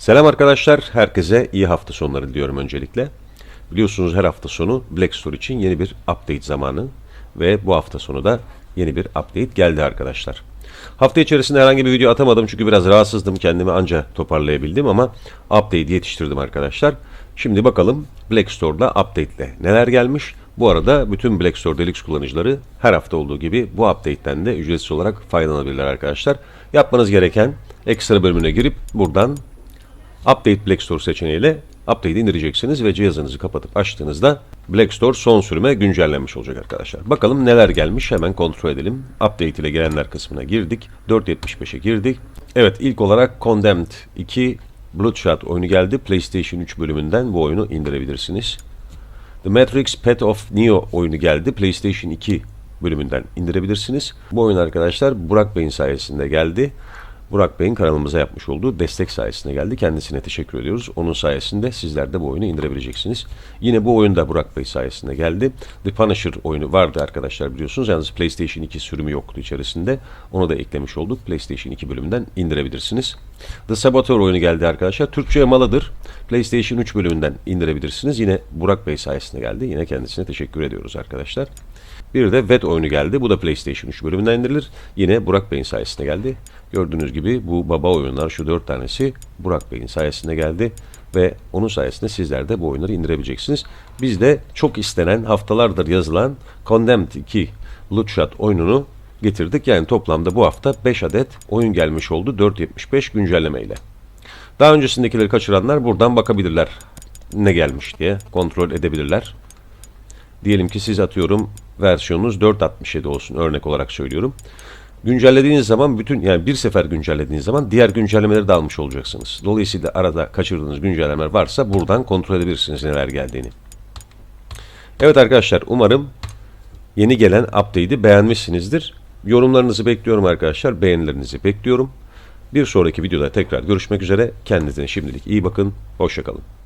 Selam arkadaşlar, herkese iyi hafta sonları diliyorum öncelikle. Biliyorsunuz her hafta sonu Black Store için yeni bir update zamanı ve bu hafta sonu da yeni bir update geldi arkadaşlar. Hafta içerisinde herhangi bir video atamadım çünkü biraz rahatsızdım kendimi anca toparlayabildim ama update yetiştirdim arkadaşlar. Şimdi bakalım Black Store'da update ile neler gelmiş. Bu arada bütün Black Store Deluxe kullanıcıları her hafta olduğu gibi bu update'ten de ücretsiz olarak faydalanabilirler arkadaşlar. Yapmanız gereken ekstra bölümüne girip buradan Update Black Store seçeneğiyle Update'i indireceksiniz ve cihazınızı kapatıp açtığınızda Black Store son sürüme güncellenmiş olacak arkadaşlar. Bakalım neler gelmiş hemen kontrol edelim. Update ile gelenler kısmına girdik. 4.75'e girdik. Evet ilk olarak Condemned 2 Bloodshot oyunu geldi. PlayStation 3 bölümünden bu oyunu indirebilirsiniz. The Matrix Path of Neo oyunu geldi. PlayStation 2 bölümünden indirebilirsiniz. Bu oyun arkadaşlar Burak Bey'in sayesinde geldi. Burak Bey'in kanalımıza yapmış olduğu destek sayesinde geldi. Kendisine teşekkür ediyoruz. Onun sayesinde sizler de bu oyunu indirebileceksiniz. Yine bu oyun da Burak Bey sayesinde geldi. The Punisher oyunu vardı arkadaşlar biliyorsunuz. Yalnız PlayStation 2 sürümü yoktu içerisinde. Onu da eklemiş olduk. PlayStation 2 bölümünden indirebilirsiniz. The Saboteur oyunu geldi arkadaşlar. Türkçe malıdır. PlayStation 3 bölümünden indirebilirsiniz. Yine Burak Bey sayesinde geldi. Yine kendisine teşekkür ediyoruz arkadaşlar. Bir de VET oyunu geldi. Bu da PlayStation 3 bölümünden indirilir. Yine Burak Bey'in sayesinde geldi. Gördüğünüz gibi bu baba oyunlar şu dört tanesi Burak Bey'in sayesinde geldi. Ve onun sayesinde sizler de bu oyunları indirebileceksiniz. Biz de çok istenen haftalardır yazılan Condemned 2 Bloodshot oyununu getirdik. Yani toplamda bu hafta 5 adet oyun gelmiş oldu 4.75 güncellemeyle. Daha öncesindekileri kaçıranlar buradan bakabilirler ne gelmiş diye kontrol edebilirler. Diyelim ki siz atıyorum versiyonunuz 4.67 olsun örnek olarak söylüyorum. Güncellediğiniz zaman bütün yani bir sefer güncellediğiniz zaman diğer güncellemeleri de almış olacaksınız. Dolayısıyla arada kaçırdığınız güncellemeler varsa buradan kontrol edebilirsiniz neler geldiğini. Evet arkadaşlar umarım yeni gelen update'i beğenmişsinizdir. Yorumlarınızı bekliyorum arkadaşlar. Beğenilerinizi bekliyorum. Bir sonraki videoda tekrar görüşmek üzere. Kendinize şimdilik iyi bakın. Hoşçakalın.